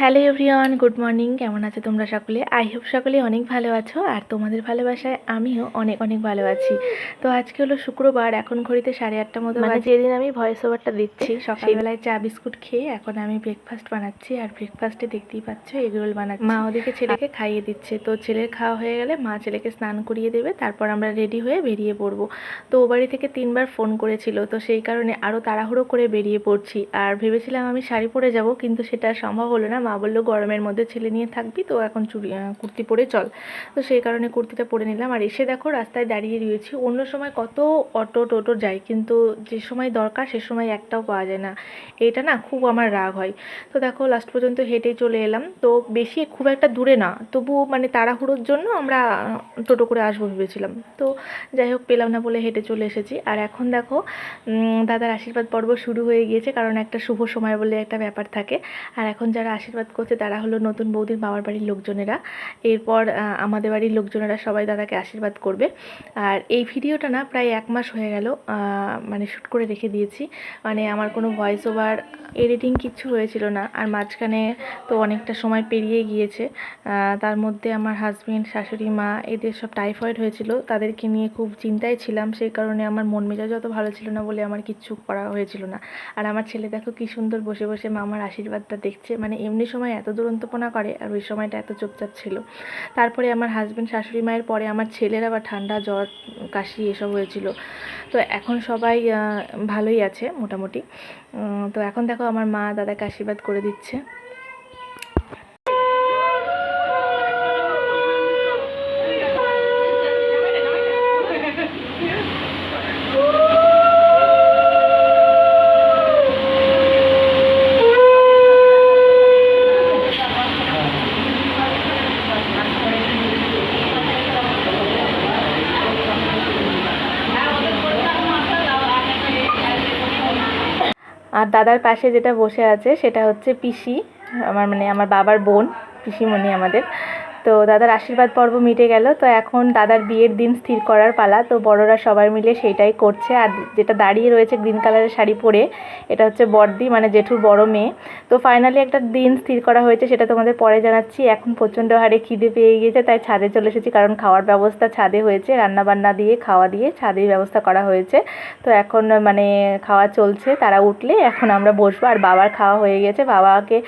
Hello everyone good morning কেমন আছো তোমরা সকলে? আই হোপ সকলে অনেক ভালো আছো আর তোমাদের ভালোবাসায় আমিও অনেক অনেক ভালো আছি। তো আজকে হলো শুক্রবার এখন ঘড়িতে সাড়ে আটটা মতো মানে যেদিন আমি ভয়েস ওভারটা দিচ্ছি সকালবেলায় চা বিস্কুট খেয়ে এখন আমি ব্রেকফাস্ট বানাচ্ছি আর ব্রেকফাস্টে দেখতেই পাচ্ছ এগরোল বানাচ্ছি। মা ওদিকে ছেলেকে খাইয়ে দিচ্ছে তো ছেলের খাওয়া হয়ে গেলে মা ছেলেকে স্নান করিয়ে দেবে তারপর আমরা রেডি হয়ে বেরিয়ে পড়ব। তো ও বাড়ি থেকে তিনবার ফোন করেছিল তো সেই কারণে আরও তাড়াহুড়ো করে বেরিয়ে পড়ছি। আর ভেবেছিলাম আমি শাড়ি পরে যাব কিন্তু সেটা সম্ভব হলো না মা বলল, গরমের মধ্যে ছেলে নিয়ে থাকবি, তো এখন চুড়ি কুর্তি পরে চল। তো সেই কারণে কুর্তিটা পরে নিলাম। আর এসে দেখো, রাস্তায় দাঁড়িয়ে রয়েছি। অন্য সময় কত অটো টোটো যায়, কিন্তু যে সময় দরকার, সে সময় একটাও পাওয়া যায় না। এটা না খুব আমার রাগ হয়। তো দেখো লাস্ট পর্যন্ত হেঁটে চলে এলাম। তো বেশি খুব একটা দূরে না তবু মানে তাড়াহুড়োর জন্য আমরা টোটো করে আসব ভেবেছিলাম। তো যাই হোক, পেলাম না বলে হেঁটে চলে এসেছি। আর এখন দেখো দাদার আশীর্বাদ পর্ব শুরু হয়ে গিয়েছে, কারণ একটা শুভ সময় বলে একটা ব্যাপার থাকে। আর এখন যারা আশীর্বাদ করছে তারা হলো নতুন বৌদির বাবার বাড়ির লোকজনেরা। এরপর আমাদের বাড়ির লোকজনেরা সবাই দাদাকে আশীর্বাদ করবে। আর এই ভিডিওটা না প্রায় এক মাস হয়ে গেল মানে শ্যুট করে রেখে দিয়েছি। মানে আমার কোনো ভয়েস ওভার এডিটিং কিচ্ছু হয়েছিল না। আর মাঝখানে তো অনেকটা সময় পেরিয়ে গিয়েছে। তার মধ্যে আমার হাজব্যান্ড শাশুড়ি, মা এদের সব টাইফয়েড হয়েছিল। তাদেরকে নিয়ে খুব চিন্তায় ছিলাম। সেই কারণে আমার মন মেজাজ অত ভালো ছিল না বলে আমার কিচ্ছু করা হয়েছিল না। আর আমার ছেলে দেখো কি সুন্দর বসে বসে মামার আশীর্বাদটা দেখছে। মানে এমনি সময় এত দুরন্তপনা করে আর ওই সময়টা এত চুপচাপ ছিল। তারপরে আমার হাজব্যান্ড শাশুড়ি মায়ের পরে আমার ছেলের আবার ঠান্ডা জ্বর, কাশি এসব হয়েছিল। তো এখন সবাই ভালোই আছে মোটামুটি। তো এখন দেখো আমার মা দাদাকে আশীর্বাদ করে দিচ্ছে। আর দাদার পাশে যেটা বসে আছে সেটা হচ্ছে পিসি, আমার মানে আমার বাবার বোন, পিসিমণি আমাদের। তো দাদার আশীর্বাদ পর্ব মিটে গেল। তো এখন দাদার বিয়ের দিন স্থির করার পালা। তো বড়রা সবাই মিলে সেইটাই করছে। আর যেটা দাঁড়িয়ে রয়েছে গ্রিন কালারের শাড়ি পরে, এটা হচ্ছে বড়দি মানে জেঠুর বড় মেয়ে। তো ফাইনালি একটা দিন স্থির করা হয়েছে, সেটা তোমাদের পরে জানাচ্ছি। এখন প্রচণ্ড হারে খিদে পেয়ে গিয়েছে, তাই ছাদে চলে এসেছি, কারণ খাওয়ার ব্যবস্থা ছাদে হয়েছে। রান্না বান্না দিয়ে, খাওয়া দিয়ে ছাদের ব্যবস্থা করা হয়েছে। তো এখন মানে খাওয়া চলছে, তারা উঠলে এখন আমরা বসবো। আর বাবার খাওয়া হয়ে গেছে, বাবাকে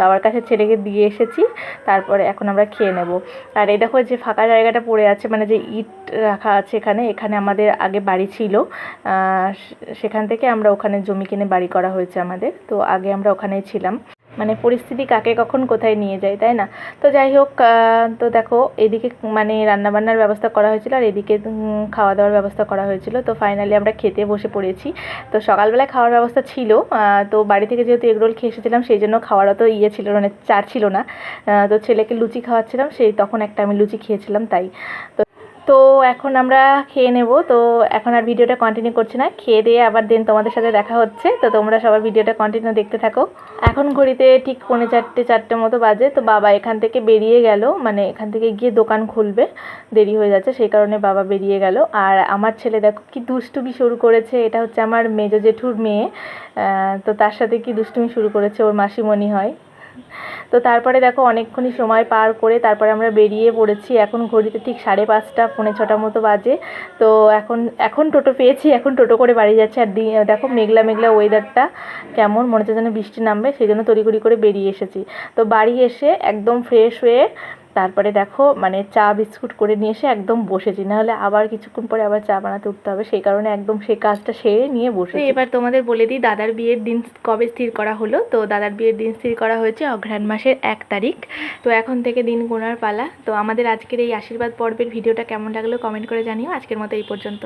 বাবার কাছে ছেলেকে দিয়ে এসেছি। তারপরে এখন আমরা খেয়ে নেব। আর এই দেখো যে ফাঁকা জায়গাটা পড়ে আছে মানে যে ইট রাখা আছে এখানে এখানে আমাদের আগে বাড়ি ছিল। সেখান থেকে আমরা ওখানে জমি কিনে বাড়ি করা হয়েছে আমাদের। তো আগে আমরা ওখানেই ছিলাম। মানে পরিস্থিতি কাকে কখন কোথায় নিয়ে যায়, তাই না? তো যাই হোক তো দেখো, এদিকে মানে রান্নাবান্নার ব্যবস্থা করা হয়েছিল আর এদিকে খাওয়া দাওয়ার ব্যবস্থা করা হয়েছিল। তো ফাইনালি আমরা খেতে বসে পড়েছি। তো সকালবেলায় খাওয়ার ব্যবস্থা ছিল। তো বাড়ি থেকে যেহেতু এগরোল খেয়ে এসেছিলাম, সেই জন্য খাওয়ার অত ইয়ে ছিল মানে চার ছিল না। তো ছেলেকে লুচি খাওয়াচ্ছিলাম, সেই তখন একটা আমি লুচি খেয়েছিলাম, তাই। তো তো এখন আমরা খেয়ে নেব। তো এখন আর ভিডিওটা কন্টিনিউ করছি না। খেয়ে দিয়ে আবার দিন তোমাদের সাথে দেখা হচ্ছে। তো তোমরা সবার ভিডিওটা কন্টিনিউ দেখতে থাকো। এখন ঘড়িতে ঠিক পৌনে চারটে চারটে মতো বাজে। তো বাবা এখান থেকে বেরিয়ে গেল। মানে এখান থেকে গিয়ে দোকান খুলবে। দেরি হয়ে যাচ্ছে, সেই কারণে বাবা বেরিয়ে গেল। আর আমার ছেলে দেখো কি দুষ্টুমি শুরু করেছে। এটা হচ্ছে আমার মেজো জেঠুর মেয়ে। তো তার সাথে কি দুষ্টুমি শুরু করেছে ওর মাসিমণি হয়। তো তারপরে দেখো অনেকক্ষণই সময় পার করে তারপরে আমরা বেরিয়ে পড়েছি। এখন ঘড়িতে ঠিক সাড়ে পাঁচটা, পৌনে ছটা মতো বাজে। তো এখন এখন টোটো পেয়েছি, এখন টোটো করে বাড়ি যাচ্ছে। আর দেখো মেঘলা মেঘলা ওয়েদারটা কেমন, মনে হচ্ছে যেন বৃষ্টি নামবে, সেই জন্য তড়িঘড়ি করে বেরিয়ে এসেছি। তো বাড়ি এসে একদম ফ্রেশ হয়ে তারপরে দেখো মানে চা বিস্কুট করে নিয়ে এসে একদম বসেছি। নাহলে আবার কিছুক্ষণ পরে আবার চা বানাতে উঠতে হবে সেই কারণে একদম সেই কাজটা সেরে নিয়ে বসে এবার তোমাদের বলে দিই দাদার বিয়ের দিন কবে স্থির করা হলো? তো দাদার বিয়ের দিন স্থির করা হয়েছে অঘ্রাণ মাসের এক তারিখ। তো এখন থেকে দিন গোনার পালা। তো আমাদের আজকের এই আশীর্বাদ পর্বের ভিডিওটা কেমন লাগল কমেন্ট করে জানিও। আজকের মতো এই পর্যন্ত।